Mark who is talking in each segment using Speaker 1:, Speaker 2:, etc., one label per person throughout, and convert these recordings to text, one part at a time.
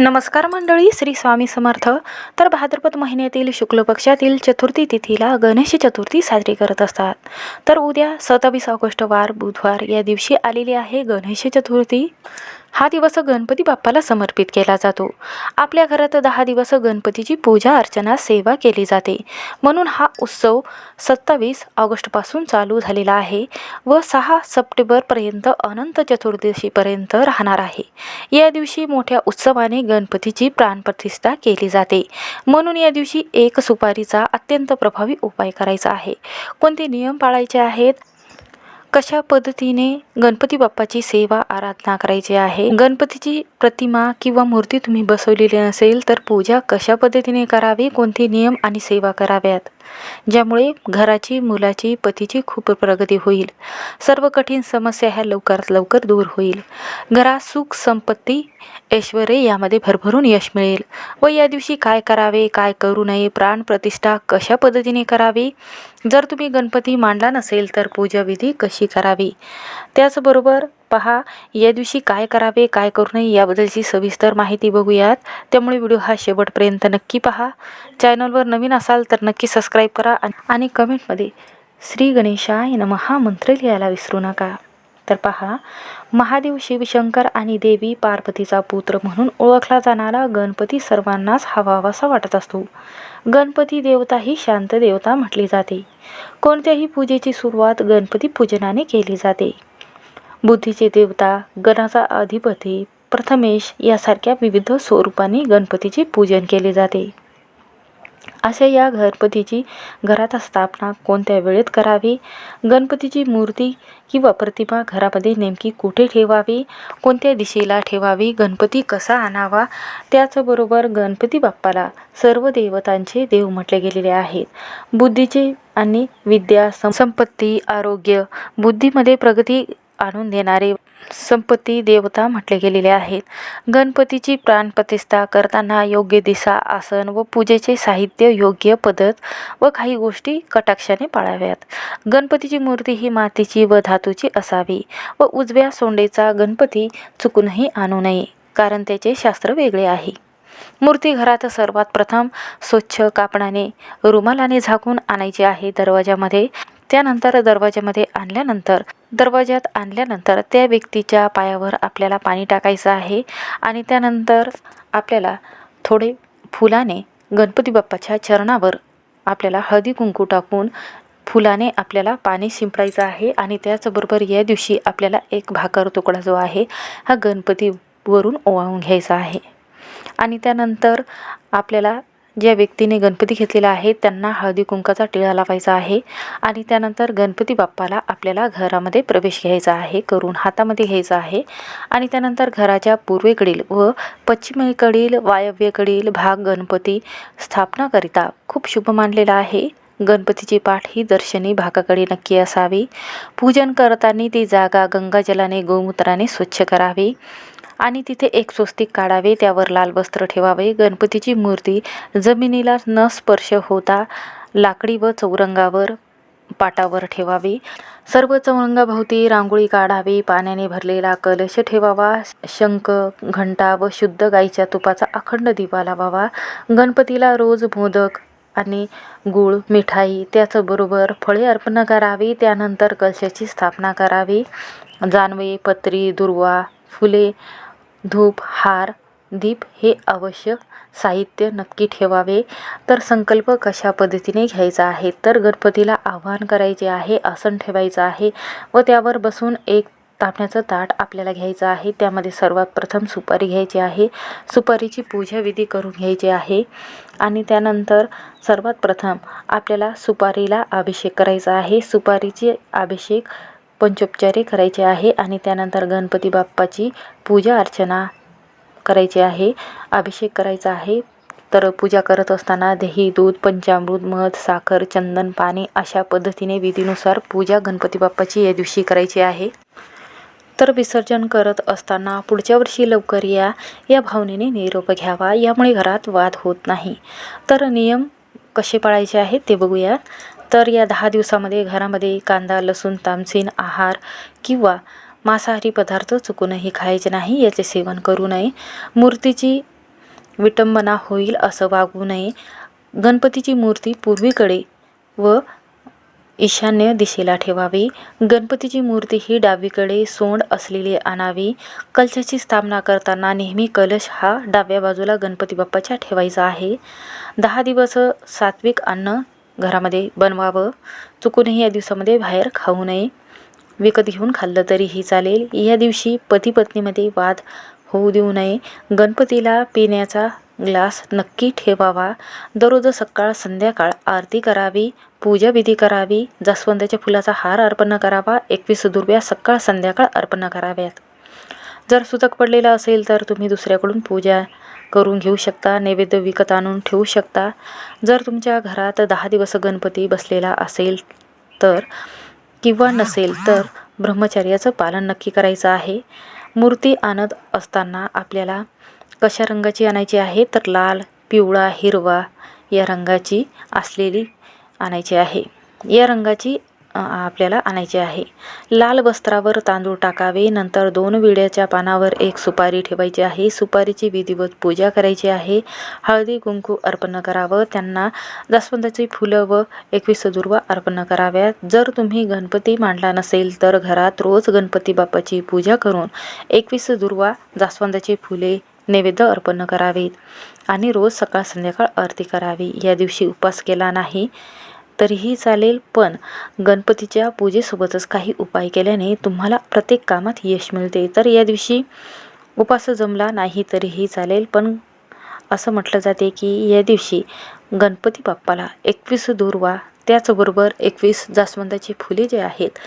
Speaker 1: नमस्कार मंडळी श्री स्वामी समर्थ. तर भाद्रपद महिन्यातील शुक्ल पक्षातील चतुर्थी तिथीला गणेश चतुर्थी साजरी करत असतात. तर उद्या सत्तावीस ऑगस्ट वार बुधवार या दिवशी आलेली आहे गणेश चतुर्थी. हा दिवस गणपती बाप्पाला समर्पित केला जातो. आपल्या घरात दहा दिवस गणपतीची पूजा अर्चना सेवा केली जाते. म्हणून हा उत्सव सत्तावीस ऑगस्टपासून चालू झालेला आहे व सहा सप्टेंबरपर्यंत अनंत चतुर्दशीपर्यंत राहणार आहे. या दिवशी मोठ्या उत्सवाने गणपतीची प्राणप्रतिष्ठा केली जाते. म्हणून या दिवशी एक सुपारीचा अत्यंत प्रभावी उपाय करायचा आहे. कोणते नियम पाळायचे आहेत? कशा पद्धतीने गणपती बाप्पाची सेवा आराधना करायची आहे? गणपतीची प्रतिमा किंवा मूर्ती तुम्ही बसवलेली नसेल तर पूजा कशा पद्धतीने करावी? कोणते नियम आणि सेवा कराव्यात? ज्यामुळे घराची मुलाची पतीची खूप प्रगती होईल. सर्व कठीण समस्या ह्या लवकरात लवकर दूर होईल. घरात सुख संपत्ती ऐश्वर यामध्ये भरभरून यश मिळेल. व या दिवशी काय करावे काय करू नये प्राणप्रतिष्ठा कशा पद्धतीने करावी? जर तुम्ही गणपती मांडला नसेल तर पूजाविधी कशी करावी? त्याचबरोबर पहा या दिवशी काय करावे काय करू नये याबद्दलची सविस्तर माहिती बघूयात. त्यामुळे व्हिडिओ हा शेवटपर्यंत नक्की पहा. चॅनलवर नवीन असाल तर नक्की सबस्क्राईब करा आणि कमेंटमध्ये श्री गणेशाय नम हा मंत्र लिहायला विसरू नका. तर पहा महादेव शिवशंकर आणि देवी पार्वतीचा पुत्र म्हणून ओळखला जाणारा गणपती सर्वांनाच हवावासा वाटत असतो. गणपती देवता ही शांत देवता म्हटली जाते. कोणत्याही पूजेची सुरुवात गणपती पूजनाने केली जाते. बुद्धीचे देवता गणाचा अधिपती प्रथमेश यासारख्या विविध स्वरूपाने गणपतीचे पूजन केले जाते. अशा या गणपतीची घरात स्थापना कोणत्या वेळेत करावी? गणपतीची मूर्ती किंवा प्रतिमा घरामध्ये नेमकी कुठे ठेवावी? कोणत्या दिशेला ठेवावी? गणपती कसा आणावा? त्याचबरोबर गणपती बाप्पाला सर्व देवतांचे देव म्हटले गेलेले आहेत. बुद्धीचे आणि विद्या संपत्ती आरोग्य बुद्धीमध्ये प्रगती आणून देणारे संपत्ती देवता म्हटले गेलेले आहेत. गणपतीची प्राणप्रतिष्ठा करताना योग्य दिशा आसन व पूजेचे साहित्य योग्य पद्धत व काही गोष्टी कटाक्षाने पाळाव्यात. गणपतीची मूर्ती ही मातीची व धातूची असावी व उजव्या सोंडेचा गणपती चुकूनही आणू नये कारण त्याचे शास्त्र वेगळे आहे. मूर्ती घरात सर्वात प्रथम स्वच्छ कापडाने रुमालाने झाकून आणायची आहे. दरवाजामध्ये त्यानंतर दरवाजामध्ये आणल्यानंतर दरवाज्यात आणल्यानंतर त्या व्यक्तीच्या पायावर आपल्याला पाणी टाकायचं आहे आणि त्यानंतर आपल्याला थोडे फुलाने गणपती बाप्पाच्या चरणावर आपल्याला हळदी कुंकू टाकून फुलाने आपल्याला पाणी शिंपडायचं आहे आणि त्याचबरोबर या दिवशी आपल्याला एक भाकर तुकडा जो आहे हा गणपतीवरून ओवाळून घ्यायचा आहे. आणि त्यानंतर आपल्याला ज्या व्यक्तीने गणपती घेतलेला आहे त्यांना हळदी कुंकाचा टिळा लावायचा आहे आणि त्यानंतर गणपती बाप्पाला आपल्याला घरामध्ये प्रवेश घ्यायचा आहे करून हातामध्ये घ्यायचा आहे आणि त्यानंतर घराच्या पूर्वेकडील व पश्चिमेकडील वायव्येकडील भाग गणपती स्थापनाकरिता खूप शुभ मानलेला आहे. गणपतीची पाठ ही दर्शनी भागाकडे नक्की असावी. पूजन करताना ती जागा गंगाजलाने गोमूत्राने स्वच्छ करावी. आणि तिथे एक स्वस्तिक काढावे त्यावर लाल वस्त्र ठेवावे. गणपतीची मूर्ती जमिनीला न स्पर्श होता लाकडी व चौरंगावर पाटावर ठेवावी. सर्व चौरंगाभोवती रांगोळी काढावी. पाण्याने भरलेला कलश ठेवावा. शंख घंटा व शुद्ध गाईच्या तुपाचा अखंड दिवा लावावा. गणपतीला रोज मोदक आणि गूळ मिठाई त्याचबरोबर फळे अर्पण करावी. त्यानंतर कलशाची स्थापना करावी. जानवे पत्री दुर्वा फुले धूप हार दीप हे आवश्यक साहित्य नक्की ठेवावे. तर संकल्प कशा पद्धतीने घ्यायचा आहे? तर गणपतीला आवाहन करायचे आहे आसन ठेवायचं आहे व त्यावर बसून एक तापण्याचं ताट आपल्याला घ्यायचं आहे. त्यामध्ये सर्वात प्रथम सुपारी घ्यायची आहे. सुपारीची पूजाविधी करून घ्यायची आहे आणि त्यानंतर सर्वात प्रथम आपल्याला सुपारीला अभिषेक करायचा आहे. सुपारीचे अभिषेक पंचोपचारे करायचे आहे आणि त्यानंतर गणपती बाप्पाची पूजा अर्चना करायची आहे अभिषेक करायचा आहे. तर पूजा करत असताना दही दूध पंचामृत मध साखर चंदन पाणी अशा पद्धतीने विधीनुसार पूजा गणपती बाप्पाची या दिवशी करायची आहे. तर विसर्जन करत असताना पुढच्या वर्षी लवकर या या भावनेने निरोप घ्यावा. यामुळे घरात वाद होत नाही. तर नियम कसे पाळायचे आहेत ते बघूयात तर या दहा दिवसामध्ये घरामध्ये कांदा लसूण तामसीन आहार किंवा मांसाहारी पदार्थ चुकूनही खायचे नाही याचे सेवन करू नये. मूर्तीची विटंबना होईल असं वागू नये. गणपतीची मूर्ती पूर्वीकडे व ईशान्य दिशेला ठेवावी. गणपतीची मूर्ती ही डावीकडे सोंड असलेली आणावी. कलशाची स्थापना करताना नेहमी कलश हा डाव्या बाजूला गणपती बाप्पाच्या ठेवायचा आहे. दहा दिवस सात्विक अन्न घरामध्ये बनवावं. चुकूनही या दिवसामध्ये बाहेर खाऊ नये. विकत घेऊन खाल्लं तरीही चालेल. या दिवशी पती पत्नीमध्ये वाद होऊ देऊ नये. गणपतीला पिण्याचा ग्लास नक्की ठेवावा. दररोज सकाळ संध्याकाळ आरती करावी. पूजाविधी करावी. जास्वंदाच्या फुलाचा हार अर्पण करावा. एकवीस दुर्व्या सकाळ संध्याकाळ अर्पण कराव्यात. जर सुतक पडलेलं असेल तर तुम्ही दुसऱ्याकडून पूजा करून घेऊ शकता नैवेद्य विकत आणून ठेवू शकता. जर तुमच्या घरात दहा दिवस गणपती बसलेला असेल तर किंवा नसेल तर ब्रह्मचर्याचं पालन नक्की करायचं आहे. मूर्ती आणत असताना आपल्याला कशा रंगाची आणायची आहे? तर लाल पिवळा हिरवा या रंगाची असलेली आणायची आहे. या रंगाची आपल्याला आणायचे आहे. लाल वस्त्रावर तांदूळ टाकावे नंतर दोन विड्याच्या पानावर एक सुपारी ठेवायची आहे. सुपारीची विधिवत पूजा करायची आहे. हळदी कुंकू अर्पण करावं. त्यांना जास्वंदाची फुलं व एकवीस दुर्वा अर्पण कराव्यात. जर तुम्ही गणपती मांडला नसेल तर घरात रोज गणपती बाप्पाची पूजा करून एकवीस दुर्वा जास्वंदाची फुले नैवेद्य अर्पण करावेत. आणि रोज सकाळ संध्याकाळ आरती करावी. या दिवशी उपवास केला नाही तरीही चालेल पण गणपतीच्या पूजेसोबतच काही उपाय केल्याने तुम्हाला प्रत्येक कामात यश मिळते. तर या दिवशी उपास जमला नाही तरीही चालेल पण असं म्हटलं जाते की या दिवशी गणपती बाप्पाला एकवीस दुर्वा त्याचबरोबर एकवीस जास्वंदाची फुले जे आहेत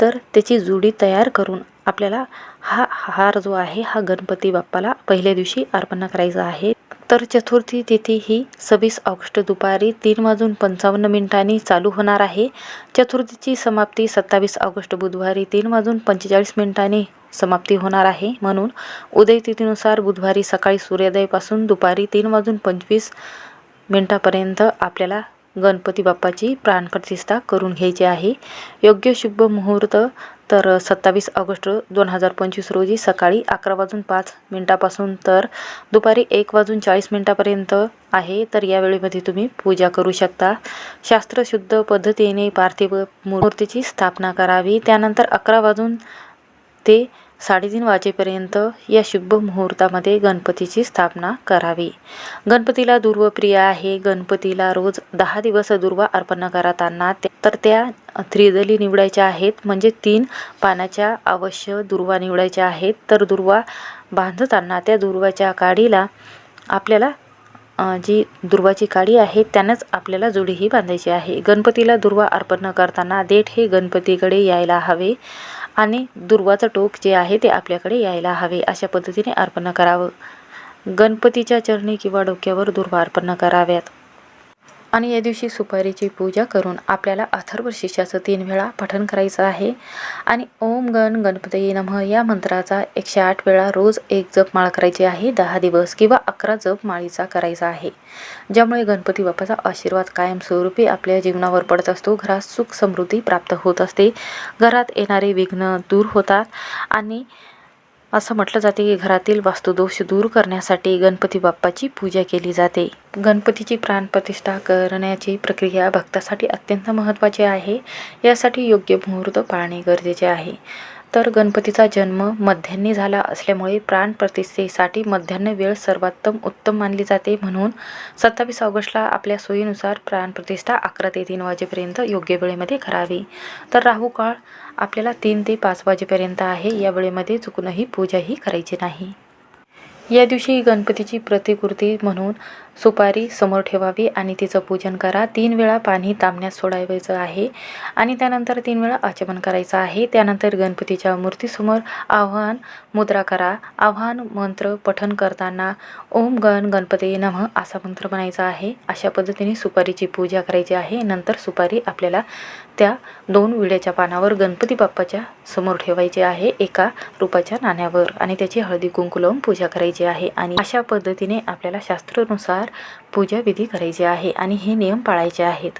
Speaker 1: तर त्याची जुडी तयार करून आपल्याला हा हार जो आहे हा गणपती बाप्पाला पहिल्या दिवशी अर्पण करायचा आहे. तर चतुर्थी तिथी ही सव्वीस ऑगस्ट दुपारी तीन वाजून पंचावन्न मिनिटांनी चालू होणार आहे. चतुर्थीची समाप्ती सत्तावीस ऑगस्ट बुधवारी तीन वाजून पंचेचाळीस मिनिटांनी समाप्ती होणार आहे. म्हणून उदय तिथीनुसार बुधवारी सकाळी सूर्योदयपासून दुपारी तीन वाजून पंचवीस मिनटापर्यंत आपल्याला गणपती बाप्पाची प्राणप्रतिष्ठा करून घ्यायची आहे. योग्य शुभ मुहूर्त तर सत्तावीस ऑगस्ट दोन हजार पंचवीस रोजी सकाळी अकरा वाजून पाच मिनटापासून तर दुपारी एक वाजून चाळीस मिनटापर्यंत आहे. तर या वेळेमध्ये तुम्ही पूजा करू शकता. शास्त्रशुद्ध पद्धतीने पार्थिव मूर्तीची स्थापना करावी. त्यानंतर अकरा वाजून ते साडेतीन वाजेपर्यंत या शुभ मुहूर्तामध्ये गणपतीची स्थापना करावी. गणपतीला दुर्वप्रिय आहे. गणपतीला रोज दहा दिवस दुर्वा अर्पण करताना तर त्या त्रिदली निवडायच्या आहेत. म्हणजे तीन पानाच्या अवश्य दुर्वा निवडायच्या आहेत. तर दुर्वा बांधताना त्या दुर्वाच्या काडीला आपल्याला जी दुर्वाची काडी आहे त्यानंच आपल्याला जोडीही बांधायची आहे. गणपतीला दुर्वा अर्पण करताना देठ हे गणपतीकडे यायला हवे. आणि दुर्वाचं टोक जे आहे ते आपल्याकडे यायला हवे अशा पद्धतीने अर्पण करावं. गणपतीच्या चरणी किंवा डोक्यावर दुर्वा अर्पण कराव्यात. आणि या दिवशी सुपारीची पूजा करून आपल्याला अथर्व शिष्याचं तीन वेळा पठण करायचं आहे. आणि ओम गण गणपती नमः या मंत्राचा एकशे आठ वेळा रोज एक जप माळ करायची आहे. दहा दिवस किंवा अकरा जप माळीचा करायचा आहे. ज्यामुळे गणपती बाप्पाचा आशीर्वाद कायमस्वरूपी आपल्या जीवनावर पडत असतो. घरात सुख समृद्धी प्राप्त होत असते. घरात येणारे विघ्न दूर होतात. आणि असं म्हटलं जाते की घरातील वास्तुदोष दूर करण्यासाठी गणपती बाप्पाची पूजा केली जाते. गणपतीची प्राणप्रतिष्ठा करण्याची प्रक्रिया भक्तासाठी अत्यंत महत्त्वाची आहे. यासाठी योग्य मुहूर्त पाळणे गरजेचे आहे. तर गणपतीचा जन्म मध्यान्ही झाला असल्यामुळे प्राणप्रतिष्ठेसाठी मध्यान्ह वेळ सर्वोत्तम उत्तम मानली जाते म्हणून सत्तावीस ऑगस्टला आपल्या सोयीनुसार प्राणप्रतिष्ठा अकरा ते तीन वाजेपर्यंत योग्य वेळेमध्ये करावी. तर राहू काळ आपल्याला तीन ते पाच वाजेपर्यंत आहे. या वेळेमध्ये चुकूनही पूजाही करायची नाही. या दिवशी गणपतीची प्रतिकृती म्हणून सुपारी समोर ठेवावी आणि तिचं पूजन करा. तीन वेळा पाणी तांबण्यात सोडावायचं आहे आणि त्यानंतर तीन वेळा आचमन करायचं आहे. त्यानंतर गणपतीच्या मूर्तीसमोर आव्हान मुद्रा करा. आव्हान मंत्र पठन करताना ओम गण गणपती नम असा मंत्र म्हणायचा आहे. अशा पद्धतीने सुपारीची पूजा करायची आहे. नंतर सुपारी आपल्याला त्या दोन विड्याच्या पानावर गणपती बाप्पाच्या समोर ठेवायची आहे एका रुपाच्या नाण्यावर आणि त्याची हळदी कुंकू लावून पूजा करायची आहे आणि अशा पद्धतीने आपल्याला शास्त्रानुसार पूजाविधी करायची आहे आणि हे नियम पाळायचे आहेत.